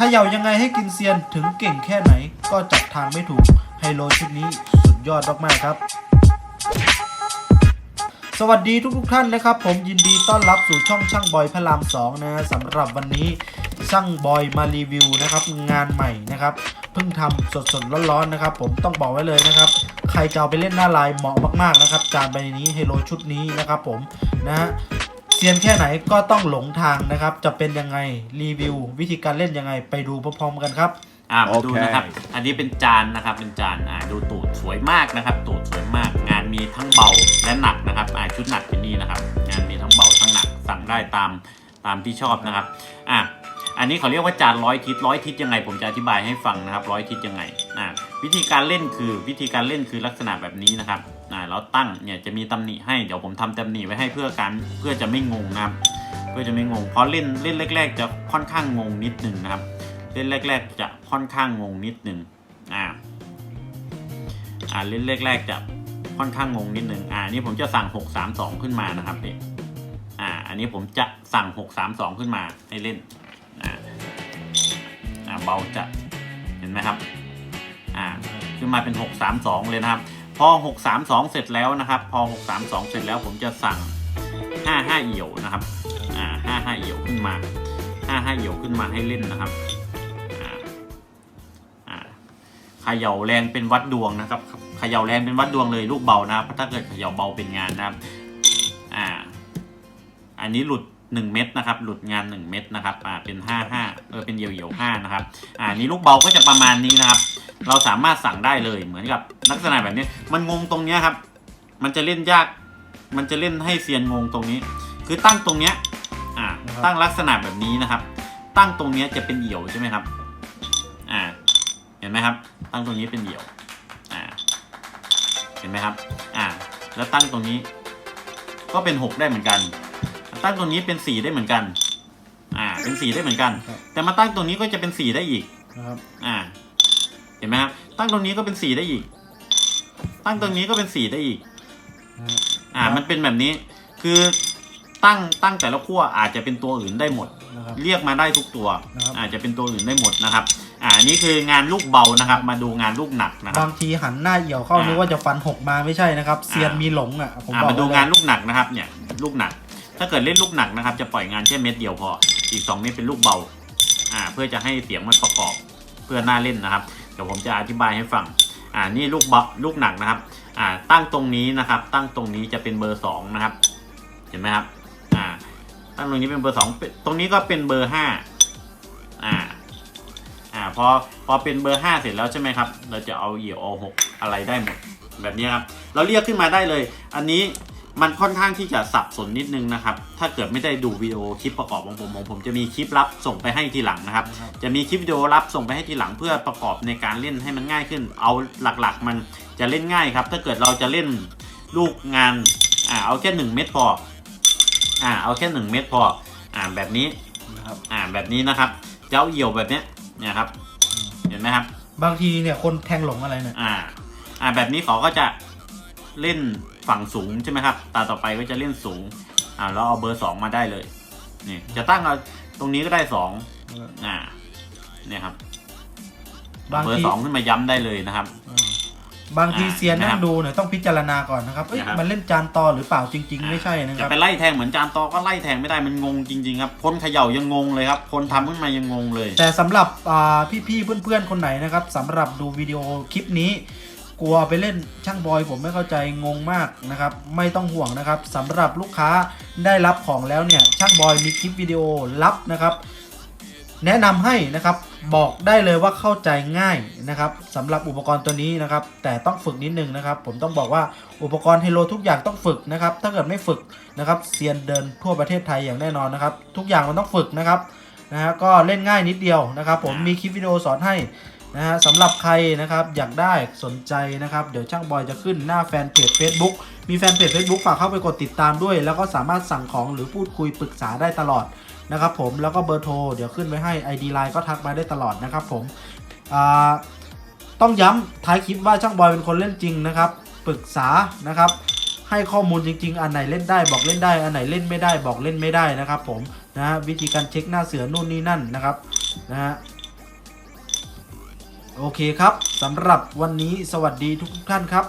เขย่ายังไงให้กินเซียนถึงเก่งแค่ไหนก็จับทางไม่ถูกไฮโลชุดนี้สุดยอดมากๆครับ สวัสดีทุกๆท่านนะครับ ผมยินดีต้อนรับสู่ช่องช่างบอยพระราม2นะฮะสำหรับวันนี้ช่างบอยมารีวิวนะครับงานใหม่นะครับเพิ่งทำสดๆร้อนๆนะครับ ผมต้องบอกไว้เลยนะครับ ใครจะเอาไปเล่นหน้าลายเหมาะมากๆนะครับ จานใบนี้เฮโลชุดนี้นะครับ ผมนะฮะ เซียนแค่ไหนก็ต้องหลงทางนะครับ จะเป็นยังไงรีวิว วิธีการเล่นยังไงไปดูพร้อมๆกันครับ อ่ามาดูโอเคนะครับ อันนี้เป็นจานนะครับ เป็นจาน อ่าดูตูดสวยมากนะครับ ตูดสวยมาก งานมีทั้งเบาและหนักนะครับ อ่าชุดหนักเป็นนี่นะครับ งานมีทั้งเบาทั้งหนัก สั่งได้ตามตามที่ชอบนะครับ อ่าอันนี้เขาเรียกว่าจานร้อยทิศร้อยทิศยังไง ผมจะอธิบายให้ฟังนะครับร้อยทิศยังไง อ่าวิธีการเล่นคือวิธีการเล่นคือลักษณะแบบนี้นะครับ อ่าเราตั้งเนี่ยจะมีตำหนิให้เดี๋ยวผมทำตำหนิไว้ให้เพื่อการเพื่อจะไม่งงนะครับ เพื่อจะไม่งงเพราะเล่นเล่นแรก ๆ จะค่อนข้างงงนิดหนึ่งนะครับ เล่นแรก ๆ จะค่อนข้างงงนิดหนึ่งอ่าอ่าเล่นแรก ๆ จะค่อนข้างงงนิดหนึ่งอ่านี่ผมจะสั่ง 632 ขึ้นมานะครับนี่อ่าอันนี้ผมจะสั่ง 632 ขึ้นมาให้เล่นอ่าอ่าเบาจะเห็นไหมครับอ่าขึ้นมาเป็น 632 เลยนะครับ พอ 632 เสร็จแล้วนะครับ พอ 632 เสร็จแล้วผมจะสั่ง 55 เอี่ยวนะครับ อ่า 55 เอี่ยวขึ้นมา 55 เอี่ยวขึ้นมาให้เล่นนะครับเขย่าแรงเป็นวัดดวงนะครับเขย่าแรงเป็นวัดดวงเลยลูกเบานะครับถ้าเกิดเขย่าเบาเป็นงานนะครับ อ่า อันนี้หลุด1เม็ดนะครับ หลุดงาน1เม็ดนะครับ อ่า เป็น55เออ เป็นเหี่ยวเหี่ยวห้านะครับ อ่า นี่ลูกเบาก็จะประมาณนี้นะครับ เราสามารถสั่งได้เลยเหมือนกับลักษณะแบบนี้ มันงงตรงเนี้ยครับ มันจะเล่นยาก มันจะเล่นให้เซียนงงตรงนี้ คือตั้งตรงเนี้ยอ่านะครับตั้งลักษณะแบบนี้นะครับ ตั้งตรงเนี้ยจะเป็นเหี่ยวใช่ไหมครับอ่าเห็นไหมครับ ตั้งตรงนี้เป็นเหี่ยวอ่าเห็นไหมครับอ่าแล้วตั้งตรงนี้ก็เป็นหกได้เหมือนกัน ตั้งตรงนี้เป็นสี่ได้เหมือนกัน อ่า เป็นสี่ได้เหมือนกันครับแต่มาตั้งตรงนี้ก็จะเป็นสี่ได้อีกนะครับ อ่า เห็นไหมครับตั้งตรงนี้ก็เป็นสี่ได้อีก ตั้งตรงนี้ก็เป็นสี่ได้อีกนะฮะอ่า มันเป็นแบบนี้ คือตั้งตั้งแต่ละขั้วอาจจะเป็นตัวอื่นได้หมด นะครับ เรียกมาได้ทุกตัว นะครับ อาจจะเป็นตัวอื่นได้หมดนะครับ อ่านี่คืองานลูกเบานะครับ มาดูงานลูกหนักนะครับาบงทีหันหน้าเหี่ยวเข้าอ่านึนึกว่าจะฟันหกมาไม่ใช่นะครับเซียนอ่ามี มีหลงอะผมอ่าบอกมาดูไว้เลยงานลูกหนักนะครับ เนี่ยลูกหนัก ถ้าเกิดเล่นลูกหนักนะครับ จะปล่อยงานแค่เม็ดเดียวพอ อีกสองเม็ดเป็นลูกเบา อ่า เพื่อจะให้เสียงมันประกอบเพื่อหน้าเล่นนะครับเดี๋ยวผมจะอธิบายให้ฟังอ่านี่ลูกเบาลูกหนักนะครับอ่าตั้งตรงนี้นะครับ ตั้งตรงนี้จะเป็นเบอร์สองนะครับ เห็นไหมครับอ่าตั้งตรงนี้เป็นเบอร์สองเป็นตรงนี้ก็เป็นเบอร์ห้าอ่าอ่าพอพอเป็นเบอร์ห้าเสร็จแล้วใช่ไหมครับ เราจะเอาเหี่ยวเอาหกอะไรได้หมดแบบนี้ครับ เราเรียกขึ้นมาได้เลย อันนี้ มันค่อนข้างที่จะสับสนนิดนึงนะครับ ถ้าเกิดไม่ได้ดูวิดีโอคลิปประกอบของผมของผมจะมีคลิปลับส่งไปให้ทีหลังนะครับนะครับ จะมีคลิปวิดีโอลับส่งไปให้ทีหลังเพื่อประกอบในการเล่นให้มันง่ายขึ้น เอาหลักๆ มันจะเล่นง่ายครับ ถ้าเกิดเราจะเล่นลูกงานอ่าเอาแค่หนึ่งเม็ดพออ่าเอาแค่หนึ่งเม็ดพออ่าแบบนี้นะครับอ่าแบบนี้นะครับเจ้าเหี่ยวแบบเนี้ยเนี่ยครับ เห็นไหมครับ บางทีเนี่ยคนแทงหลงอะไรเนี่ยอ่าอ่าแบบนี้เขาก็จะ เล่นฝั่งสูงใช่ไหมครับ ตาต่อไปก็จะเล่นสูง อ่าแล้วเอาเบอร์สองมาได้เลย นี่ จะตั้งเอาตรงนี้ก็ได้สองอ่า เนี่ยครับบางเบอร์ทีสองขึ้นมาย้ำได้เลยนะครับอ่าบางทีอ่าเซียนนะนั่ครังบดูเนี่ยต้องพิจารณาก่อนนะครับ เอ้ยนะครับมันเล่นจานตอหรือเปล่าจริง ๆ ไม่ใช่นะคจะรับไปไล่แทงเหมือนจานตอก็ไล่แทงไม่ได้มันงงจริงๆครับ คนเขย่ายังงงเลยครับ คนทำขึ้นมายังงงเลย แต่สำหรับอ่าพี่ๆเพื่อนๆคนไหนนะครับสำหรับดูวิดีโอคลิปนี้ กลัวไปเล่นช่างบอยผมไม่เข้าใจงงมากนะครับ ไม่ต้องห่วงนะครับสำหรับลูกค้าได้รับของแล้วเนี่ยช่างบอยมีคลิปวิดีโอรับนะครับ แนะนำให้นะครับบอกได้เลยว่าเข้าใจง่ายนะครับสำหรับอุปกรณ์ตัวนี้นะครับ แต่ต้องฝึกนิดนึงนะครับ ผมต้องบอกว่าอุปกรณ์เฮโลทุกอย่างต้องฝึกนะครับ ถ้าเกิดไม่ฝึกนะครับเซียนเดินทั่วประเทศไทยอย่างแน่นอนนะครับ ทุกอย่างมันต้องฝึกนะครับนะฮะก็เล่นง่ายนิดเดียวนะครับ ผมมีคลิปวิดีโอสอนให้ นะฮะสำหรับใครนะครับอยากได้สนใจนะครับ เดี๋ยวช่างบอยจะขึ้นหน้าแฟนเพจ Facebook มีแฟนเพจ Facebook ฝากเข้าไปกดติดตามด้วย แล้วก็สามารถสั่งของหรือพูดคุยปรึกษาได้ตลอดนะครับผมแล้วก็เบอร์โทรเดี๋ยวขึ้นไว้ให้ ID Line ก็ทักมาได้ตลอดนะครับผมต้องย้ำท้ายคลิปว่าช่างบอยเป็นคนเล่นจริงนะครับปรึกษานะครับให้ข้อมูลจริง ๆ อันไหนเล่นได้บอกเล่นได้ อันไหนเล่นไม่ได้บอกเล่นไม่ได้นะครับผมนะฮะวิธีการเช็คหน้าเสือนู่นนี่นั่นนะครับนะฮะ โอเคครับสำหรับวันนี้สวัสดีทุกท่านครับ